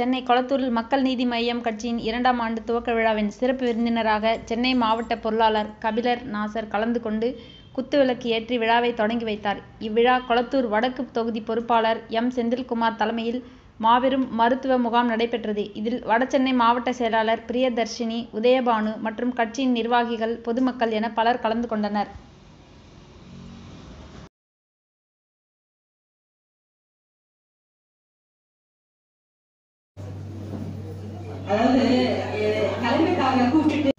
சென்னை கொளத்தூரில் மக்கள் நீதி மய்யம் கட்சியின் இரண்டாம் ஆண்டு துவக்க விழாவின் சிறப்பு விருந்தினராக சென்னை மாவட்ட பொருளாளர் கபிலர் நாசர் கலந்து கொண்டு குத்துவிளக்கு ஏற்றி விழாவை தொடங்கி வைத்தார். இவ்விழா கொளத்தூர் வடக்கு தொகுதி பொறுப்பாளர் எம். செந்தில்குமார் தலைமையில் மாபெரும் மருத்துவ முகாம் நடைபெற்றது. இதில் வடசென்னை மாவட்ட செயலாளர் பிரியதர்ஷினி, உதயபானு மற்றும் கட்சியின் நிர்வாகிகள், பொதுமக்கள் என பலர் கலந்து கொண்டனர். அதாவது கலைஞர்காக கூப்பிட்டு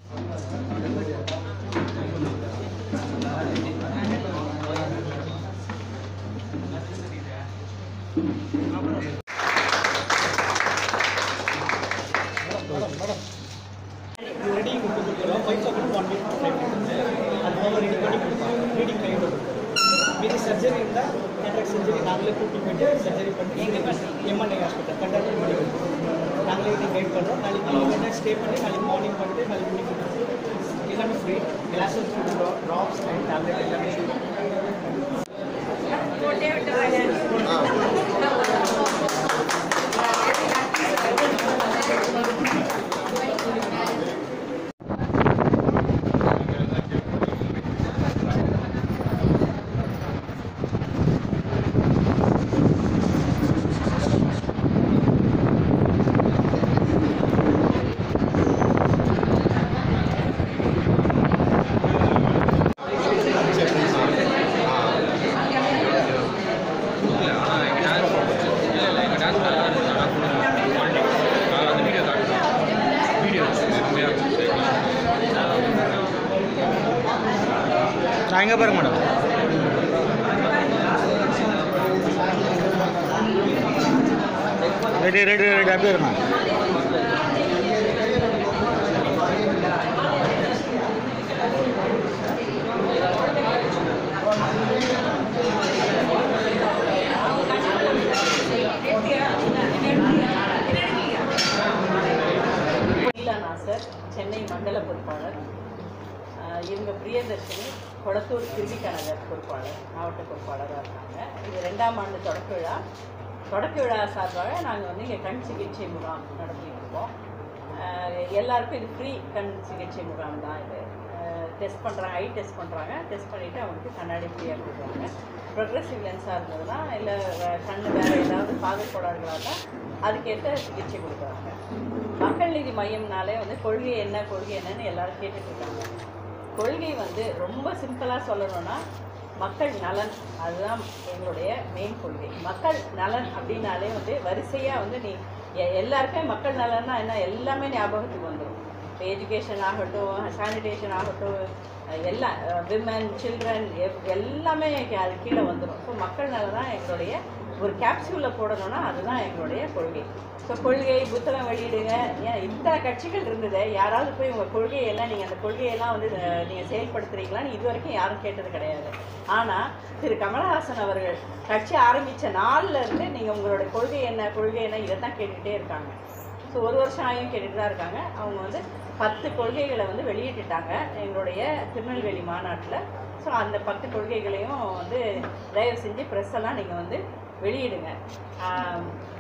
ಸರ್ಜರಿಯಿಂದ ಕ್ಯಾಟ್ರಾಕ್ ಸರ್ಜರಿ ನಾಗಲೇ ಟ್ರೀಟ್ಮೆಂಟ್ ಸರ್ಜರಿ ಪಟ್ಟು M N I hospital conduct ಮಾಡಿದ್ದೀವಿ ನಾಗಲೇ ಇದು ಗೈಡ್ ಪಡೋದು ನಾಳೆ ಇವೆಲ್ಲ ಸ್ಟೇ ಮಾಡಿ ನಾಳೆ ಮಾರ್ನಿಂಗ್ ಬಂದರೆ ನಾಳೆ ಎಲ್ಲಾமே free glasses drops and tablet ಎಲ್ಲಾமே ഞാൻ ഇങ്ങനെ പറയും മേഡം റെഡി റെഡി റെഡി അപ്പം വരുന്നത് பொறுப்பாளர். இவங்க பிரியதர்ஷினி கொளத்தூர் திருவிக பொறுப்பாளர் மாவட்ட பொறுப்பாளராக இருக்காங்க. இது ரெண்டாம் ஆண்டு தொடக்க விழா. தொடக்க விழா சார்பாக நாங்கள் வந்து இங்கே கண் சிகிச்சை முகாம் நடத்திட்டு இருக்கோம் எல்லாருக்கும் இது ஃப்ரீ கண் சிகிச்சை முகாம் தான் இது. டெஸ்ட் பண்ணுறாங்க ஐ டெஸ்ட் பண்ணுறாங்க டெஸ்ட் பண்ணிவிட்டு அவங்களுக்கு கண்ணாடி ஃப்ரீயாக கொடுக்குறாங்க. ப்ரொக்ரெசிவ் லென்ஸாக இருந்ததுன்னா இல்லை கண் வேறு ஏதாவது பாகக்கோளாறுகளாக இருந்தால் அதுக்கேற்ற சிகிச்சை கொடுக்குறாங்க. மக்கள் நீதி மையம்னாலே வந்து கொள்கை என்ன கொள்கை என்னன்னு எல்லாரும் கேட்டுட்டு இருக்காங்க கொள்கை வந்து ரொம்ப சிம்பிளாக சொல்லணும்னா மக்கள் நலன். அதுதான் எங்களுடைய மெயின் கொள்கை. மக்கள் நலன் அப்படின்னாலே வந்து வரிசையாக வந்து நீ எ- எல்லாருக்குமே மக்கள் நலன்னா என்ன? எல்லாமே ஞாபகத்துக்கு வந்துடும் இப்போ எஜுகேஷன் ஆகட்டும் சானிடேஷன் ஆகட்டும் எல்லா விமன் சில்ட்ரன் எல்லாமே அது கீழே வந்துடும் ஸோ மக்கள் நலன் தான் எங்களுடைய ஒரு கேப்சூலில் போடணும்னா அதுதான் எங்களுடைய கொள்கை. ஸோ கொள்கை புத்தகம் வெளியிடுங்க. ஏன் இத்தனை கட்சிகள் இருந்தது. யாராவது போய் உங்கள் கொள்கையெல்லாம் நீங்கள் அந்த கொள்கையெல்லாம் வந்து நீங்கள் செயல்படுத்துறீங்களான்னு இது வரைக்கும் யாரும் கேட்டது கிடையாது. ஆனால் திரு. கமலஹாசன் அவர்கள் கட்சி ஆரம்பித்த நாளில் இருந்து நீங்கள் உங்களோட கொள்கை என்ன கொள்கை என்ன இதை தான் கேட்டுகிட்டே இருக்காங்க. ஸோ ஒரு வருஷம் ஆகியும் கேட்டுட்டு தான் இருக்காங்க. அவங்க வந்து பத்து கொள்கைகளை வந்து வெளியிட்டுட்டாங்க எங்களுடைய திருநெல்வேலி மாநாட்டில். ஸோ அந்த பத்து கொள்கைகளையும் வந்து தயவு செஞ்சு ப்ரெஸ் எல்லாம் நீங்கள் வந்து வெளியிடுங்க.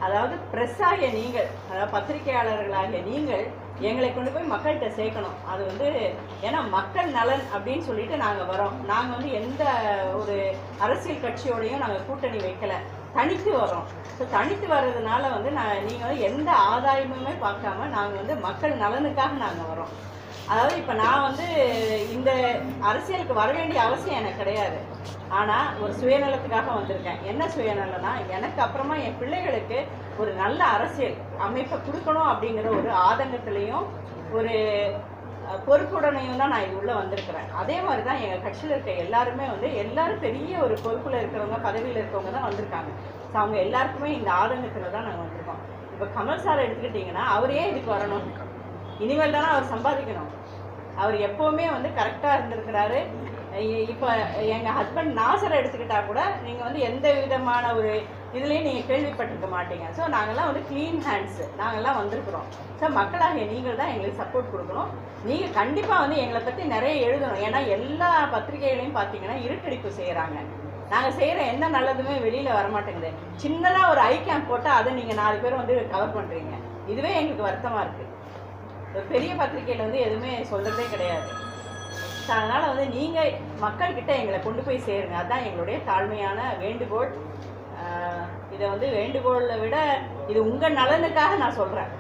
அதாவது ப்ரெஸ் ஆகிய நீங்கள் அதாவது பத்திரிகையாளர்களாகிய நீங்கள் எங்களை கொண்டு போய் மக்கள்கிட்ட சேர்க்கணும். அது வந்து ஏன்னா மக்கள் நலன் அப்படின்னு சொல்லிட்டு நாங்கள் வரோம் நாங்கள் வந்து எந்த ஒரு அரசியல் கட்சியோடையும் நாங்கள் கூட்டணி வைக்கல. தனித்து வரோம் ஸோ தனித்து வர்றதுனால வந்து நான் நீங்கள் வந்து எந்த ஆதாயமுமே பார்க்காம நாங்கள் வந்து மக்கள் நலனுக்காக நாங்கள் வரோம் அதாவது இப்போ நான் வந்து அரசியலுக்கு வர வேண்டிய அவசியம் எனக்கு கிடையாது. ஆனால் ஒரு சுயநலத்துக்காக வந்திருக்கேன். என்ன சுயநலம்னா எனக்கு அப்புறமா என் பிள்ளைகளுக்கு ஒரு நல்ல அரசியல் அமைப்பை கொடுக்கணும் அப்படிங்கிற ஒரு ஆதங்கத்திலையும் ஒரு பொறுப்புடனையும் தான் நான் இது உள்ளே வந்திருக்கிறேன். அதே மாதிரி தான் எங்கள் கட்சியில் இருக்க எல்லாருமே வந்து எல்லாரும் பெரிய ஒரு பொறுப்பில் இருக்கிறவங்க பதவியில் இருக்கிறவங்க தான் வந்திருக்காங்க. ஸோ அவங்க எல்லாருக்குமே இந்த ஆதங்கத்தில் தான் நாங்கள் வந்திருக்கோம். இப்போ கமல் சார் எடுத்துக்கிட்டிங்கன்னா அவர் ஏன் இதுக்கு வரணும். இனிமேல் தானே அவர் சம்பாதிக்கணும். அவர் எப்போவுமே வந்து கரெக்டாக இருந்திருக்கிறாரு. இப்போ எங்கள் ஹஸ்பண்ட் நாசரை எடுத்துக்கிட்டால் கூட நீங்கள் வந்து எந்த விதமான ஒரு இதுலேயும் நீங்கள் கேள்விப்பட்டிருக்க மாட்டீங்க. ஸோ நாங்கள்லாம் வந்து க்ளீன் ஹேண்ட்ஸு நாங்கள்லாம் வந்திருக்கிறோம். ஸோ மக்களாகிய நீங்கள் தான் எங்களுக்கு சப்போர்ட் கொடுக்கணும். நீங்கள் கண்டிப்பாக வந்து எங்களை பற்றி நிறைய எழுதணும். ஏன்னா எல்லா பத்திரிகைகளையும் பார்த்தீங்கன்னா இருட்டடிப்பு செய்கிறாங்க நாங்கள் செய்கிற எந்த நல்லதுமே வெளியில் வரமாட்டேங்குது. சின்னதாக ஒரு ஐ கேம்ப் போட்டால் அதை நீங்கள் நாலு பேர் வந்து கவர் பண்ணுறீங்க இதுவே எங்களுக்கு வருத்தமாக இருக்குது பெரிய பத்திரிக்கையில் வந்து எதுவுமே சொல்கிறதே கிடையாது. அதனால் வந்து நீங்கள் மக்கள்கிட்ட எங்களை கொண்டு போய் சேருங்க. அதுதான் எங்களுடைய தாழ்மையான வேண்டுகோள். இதை வந்து வேண்டுகோளை விட இது உங்கள் நலனுக்காக நான் சொல்கிறேன்